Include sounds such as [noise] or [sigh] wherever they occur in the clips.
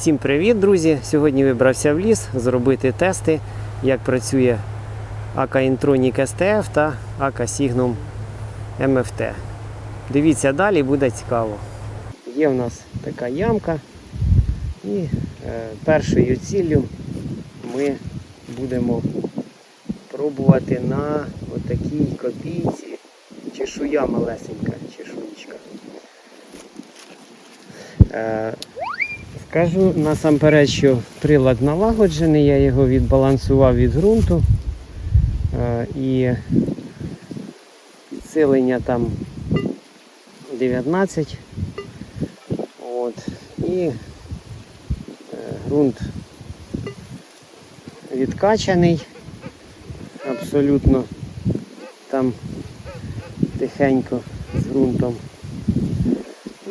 Всім привіт, друзі! Сьогодні вибрався в ліс зробити тести, як працює AK Intronic STF та AK Signum MFT. Дивіться далі, буде цікаво. Є в нас така ямка, і е, першою ціллю ми будемо пробувати на отакій копійці чешуя малесенька, чешуєчка. Е, Скажу насамперед, що прилад налагоджений, я його відбалансував від ґрунту е, і підсилення там 19. От, і е, ґрунт відкачаний, абсолютно там тихенько з ґрунтом.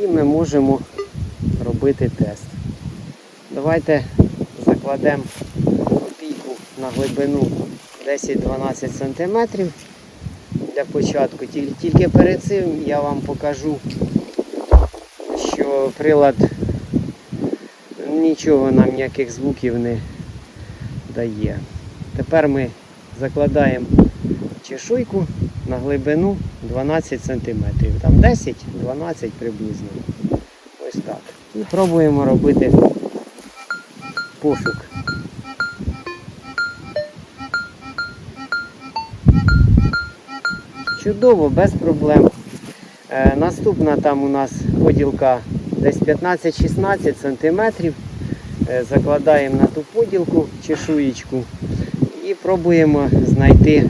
І ми можемо робити тест. Давайте закладемо копійку на глибину 10-12 см для початку. Тільки перед цим я вам покажу, що прилад нічого нам ніяких звуків не дає. Тепер ми закладаємо чешуйку на глибину 12 см. Там 10-12 приблизно. Ось так. І пробуємо робити пошук. Чудово, без проблем. Е, наступна там у нас поділка десь 15-16 см. Е, закладаємо на ту поділку чешуєчку і пробуємо знайти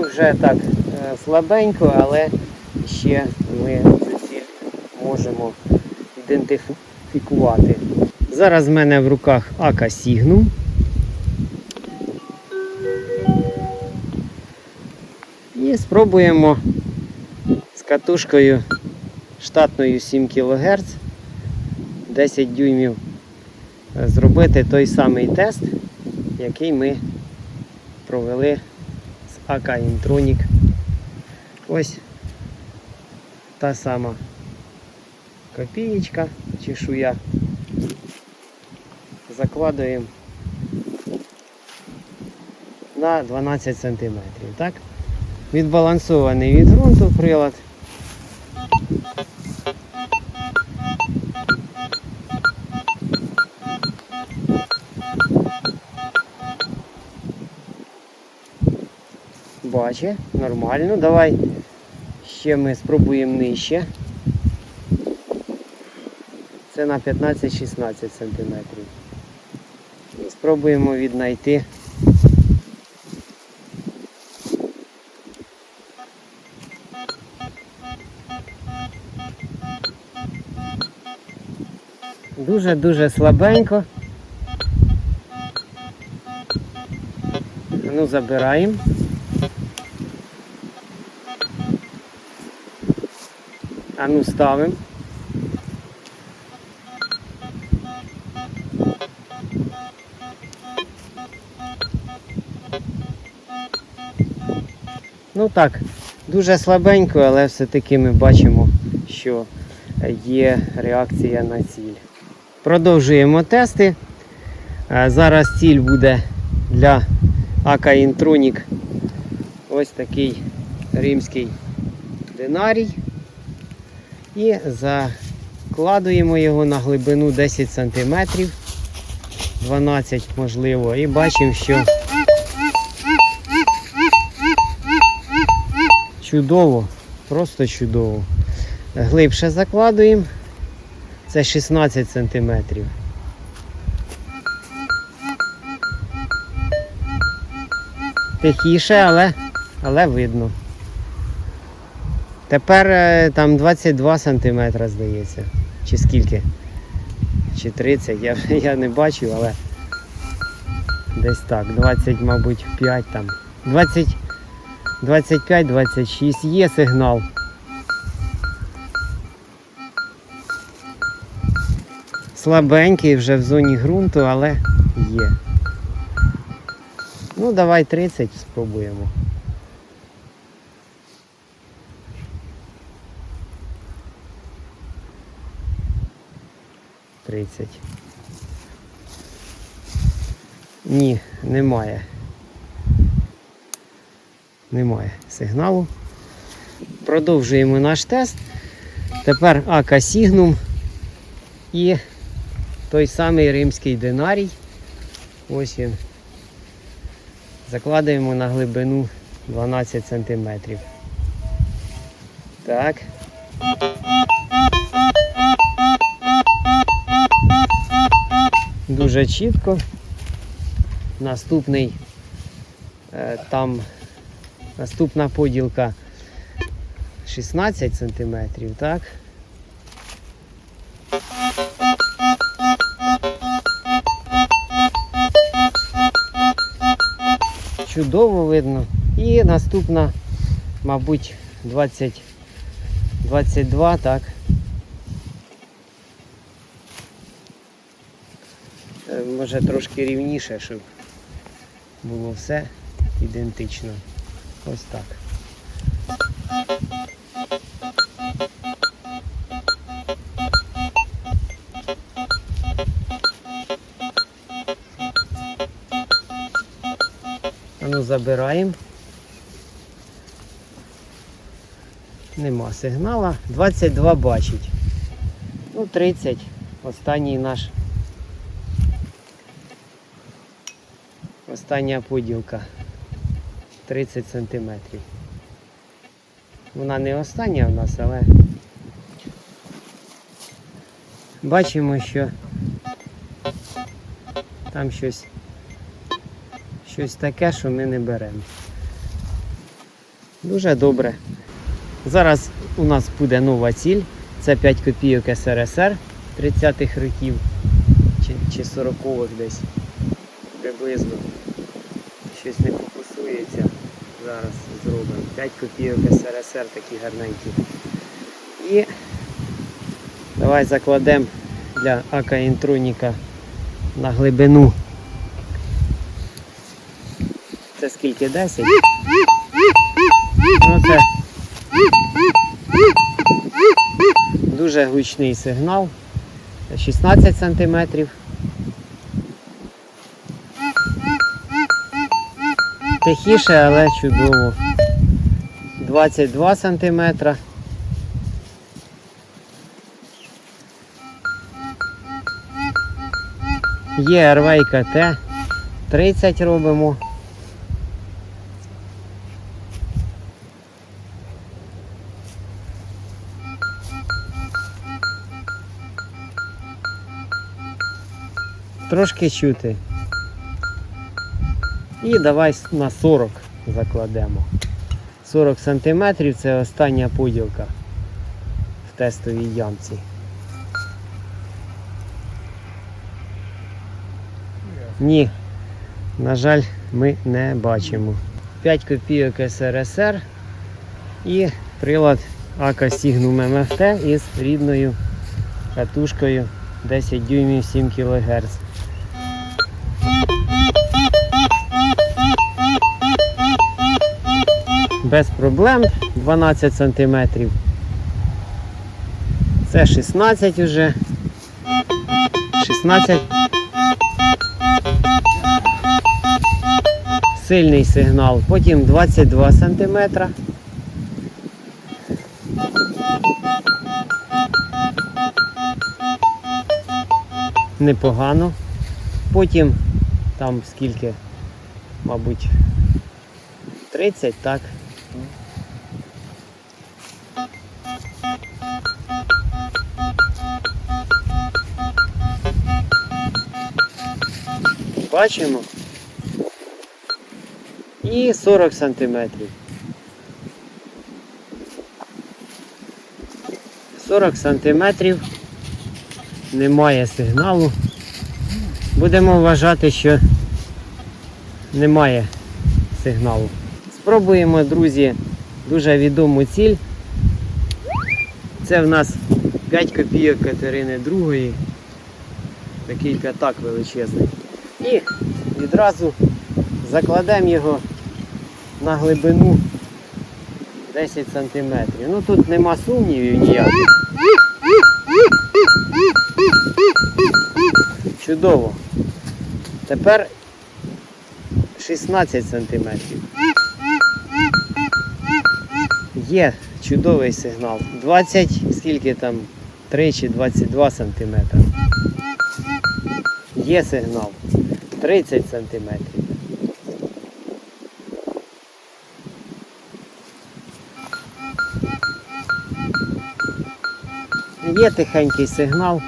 Вже так е, слабенько, але ще ми ціль можемо ідентифікувати. Зараз в мене в руках Ака Signum. І спробуємо з катушкою штатною 7 кГц 10 дюймів зробити той самий тест, який ми провели АК Intronic. Ось та сама копієчка, чешуя. Закладуємо на 12 см. Так? Відбалансований від ґрунту прилад. Бачить, нормально. Давай ще ми спробуємо нижче. Це на 15-16 см. Спробуємо віднайти. Дуже-дуже слабенько. Ну, забираємо. А ну ставимо. Ну так, дуже слабенько, але все-таки ми бачимо, що є реакція на ціль. Продовжуємо тести. Зараз ціль буде для АК Intronic ось такий римський динарій. І закладуємо його на глибину 10 см, 12 можливо, і бачимо, що чудово, просто чудово. Глибше закладуємо. Це 16 см. Тихіше, але, але видно. Тепер е, там 22 см, здається. Чи скільки? Чи 30, я, [laughs] я не бачу, але десь так. 20, мабуть, 5 там. 20, 25-26 є сигнал. Слабенький вже в зоні ґрунту, але є. Ну, давай 30 спробуємо. Тридцять. Ні, немає. Немає сигналу. Продовжуємо наш тест. Тепер Ака Сігнум і той самий римський динарій. Ось він. Закладаємо на глибину 12 см. Так. Дуже чітко. Наступний е, там наступна поділка 16 см, так? Чудово видно. І наступна, мабуть, 20, 22, так. Е, Може трошки рівніше, щоб було все ідентично. Ось так. Ну забираємо. Нема сигнала. 22 бачить. Ну, 30. Останній наш. Остання поділка. 30 сантиметрів. Вона не остання в нас, але бачимо, що там щось щось таке, що ми не беремо. Дуже добре. Зараз у нас буде нова ціль. Це 5 копійок СРСР 30-х років чи 40-х десь приблизно. Щось не фокусується. Зараз зробимо. 5 копійок СРСР такі гарненькі. І давай закладемо для АК інтроніка на глибину. Це скільки 10? Ну, це дуже гучний сигнал. 16 сантиметрів. Тихіше, але чудово. 22 сантиметра. Є РВК Т. 30 робимо. Трошки чути. І давай на 40 закладемо. 40 сантиметрів це остання поділка в тестовій ямці. Ні, на жаль, ми не бачимо. 5 копійок СРСР і прилад АК Signum МФТ із рідною катушкою 10 дюймів 7 кГц. Без проблем 12 сантиметрів. Це 16 уже. 16. Сильний сигнал. Потім 22 сантиметра. Непогано. Потім там скільки, мабуть, 30, так. Бачимо. І 40 сантиметрів. 40 сантиметрів. Немає сигналу. Будемо вважати, що немає сигналу. Спробуємо, друзі, дуже відому ціль. Це в нас 5 копійок Катерини II. Такий п'ятак величезний. І відразу Закладемо його на глибину 10 см. Ну тут нема сумнівів ніяких. Чудово. Тепер 16 см. Є чудовий сигнал. 20, скільки там, 3 чи 22 см. Є сигнал. 30 сантиметрів. Є тихенький сигнал.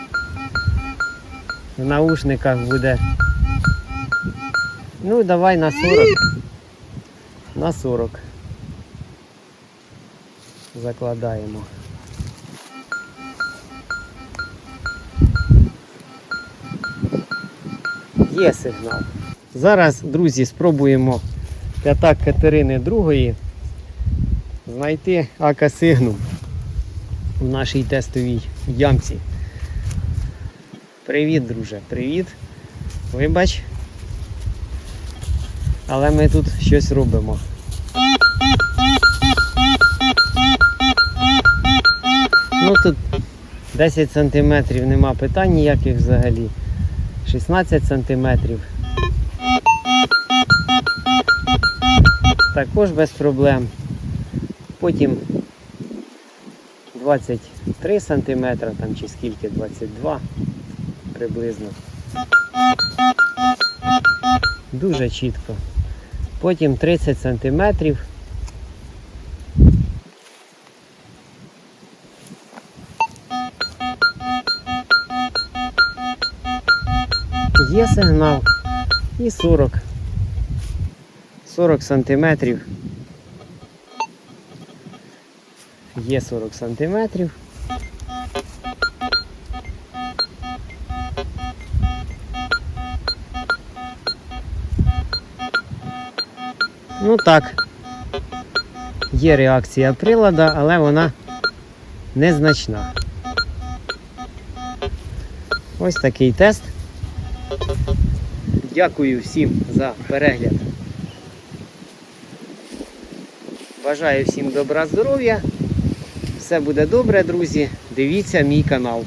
В наушниках буде. Ну, давай на 40. На 40. Закладаємо. Є сигнал. Зараз, друзі, спробуємо п'ятак Катерини другої знайти ака-сигнум в нашій тестовій ямці. Привіт, друже, привіт. Вибач. Але ми тут щось робимо. Ну тут 10 сантиметрів нема питань ніяких взагалі. 16 сантиметрів. Також без проблем. Потім 23 сантиметра, там чи скільки, 22 приблизно. Дуже чітко. Потім 30 сантиметрів. Є сигнал і 40. 40 сантиметрів. Є 40 сантиметрів. Ну так. Є реакція прилада, але вона незначна. Ось такий тест. Дякую всім за перегляд. Бажаю всім добра здоров'я. Все буде добре, друзі. Дивіться мій канал.